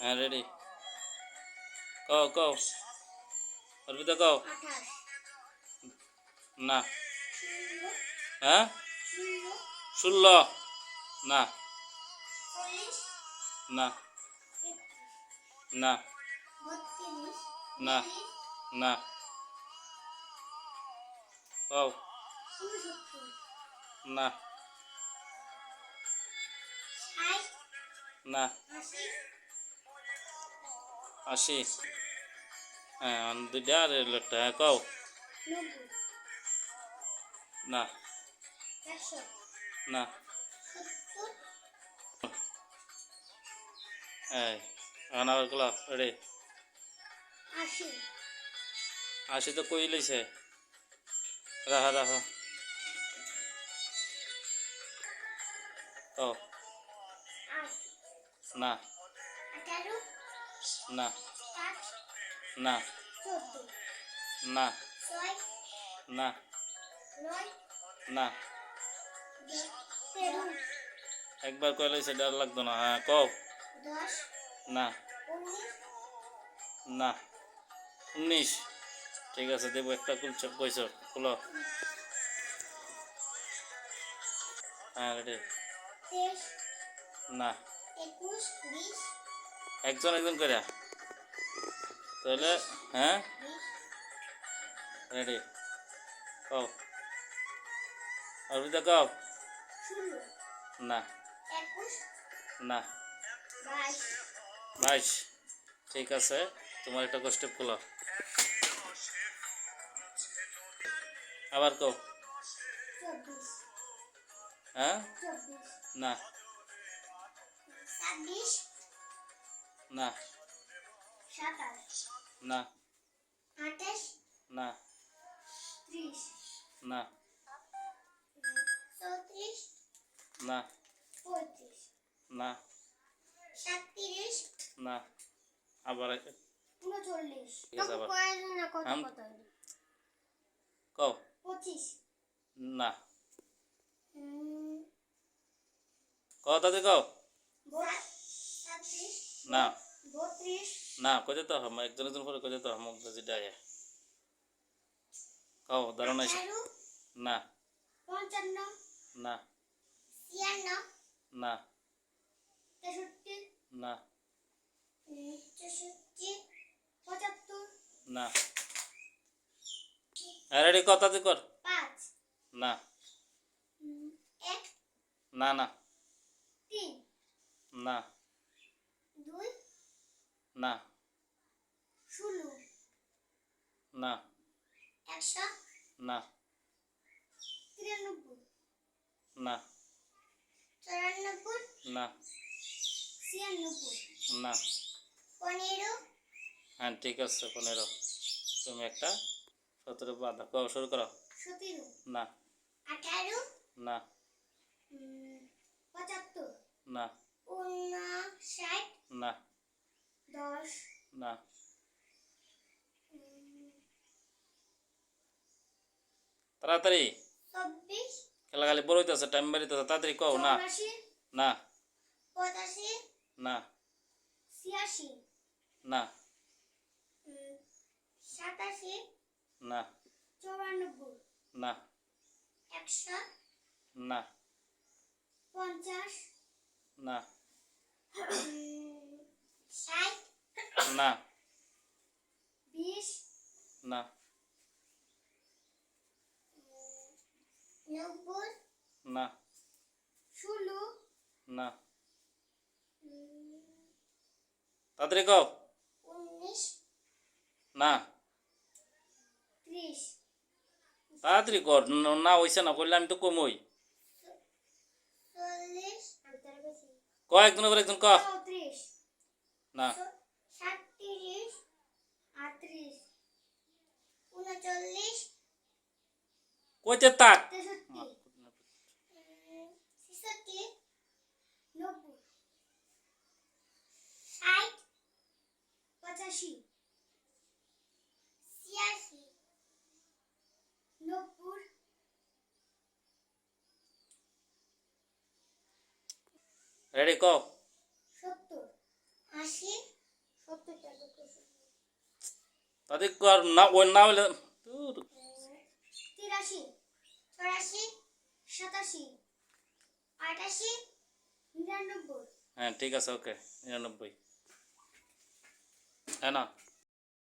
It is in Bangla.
হ্যাঁ রেডি কও কও। অর্পিতা, কও। না। হ্যাঁ? ষোলো। না। না। না। না। না। কও। না। না। আশি আশি হ্যাঁ আর দুইটা আর এই লোকটা হ্যাঁ কও নব্বই না একশো না সত্তর এই এখন আবারগুলো রেডি আশি আশি তো কই লইছে রাহা রাহা কও আট না আঠারো না। না। না। না। না। একবার কই লইছে ডর লাগতো না। হ্যাঁ কও। না। না। উনিশ। ঠিক আছে দেবো একটা কুলছ কইছ খুলো হ্যাঁ রেডি। না। একুশ বিশ। একজন একজন করে তাহলে হ্যাঁ? রেডি কও। অর্পিতা কও। না। না। বাইশ। ঠিক আছে, তোমার একটা কষ্ট খুলো। আবার কও। হ্যাঁ? না। না। সাতাশ। না। আঠাশ। না। ত্রিশ। না। চৌত্রিশ। না। পঁয়ত্রিশ। না। সাতত্রিশ। না। আবার উনচল্লিশ? কও। পঁচিশ। না। কও তাতে কও। না। না কইতে তো হম একজন একজন করে কইতে তো হম যেটা আয়া কও দাঁড়ান এসে না। পঞ্চান্ন। না। ছিয়ান্ন। না। তেষট্টি। না। চৌষট্টি। পঁচাত্তর। না। রেডি কও তাতে কর। পাঁচ। না। এক। না না। তিন। না। না। ষোলো। না। একশো। না। তিরানব্বই। না। চুরানব্বই। না। ছিয়ানব্বই। না। পনেরো। হ্যাঁ ঠিক আছে পনেরো। তুমি একটা সতেরো বাধা কও শুরু করো। সতেরো। না। আঠারো। না। পঁচাত্তর। না। উনষাট। না। না। তাড়াতাড়ি। খেলা খালি বড় হইতেছে টাইম বাড়িতেছে তাড়াতাড়ি কও না। না। না। না। সাতাশি। না। চৌরানব্বই। না। একশো। না। পঞ্চাশ। না। না। না। না। ষোলো। না। তাড়াতাড়ি কও। উনিশ। না। ত্রিশ। তাড়াতাড়ি কর। ন- হইছে না করলে আমি তো কমই। ক একজন একজন ক না সাতত্রিশ আটত্রিশ উনচল্লিশ। কইতে তাক। ছেষট্টি। নব্বই। ষাট। পঁচাশি। ছিয়াশি। নব্বই। রেডি কও তাদের আর না ওই না হলে তিরাশি চৌরাশি সাতাশি আটাশি নিরানব্বই। হ্যাঁ ঠিক আছে ওকে নিরানব্বই। হ্যাঁ না।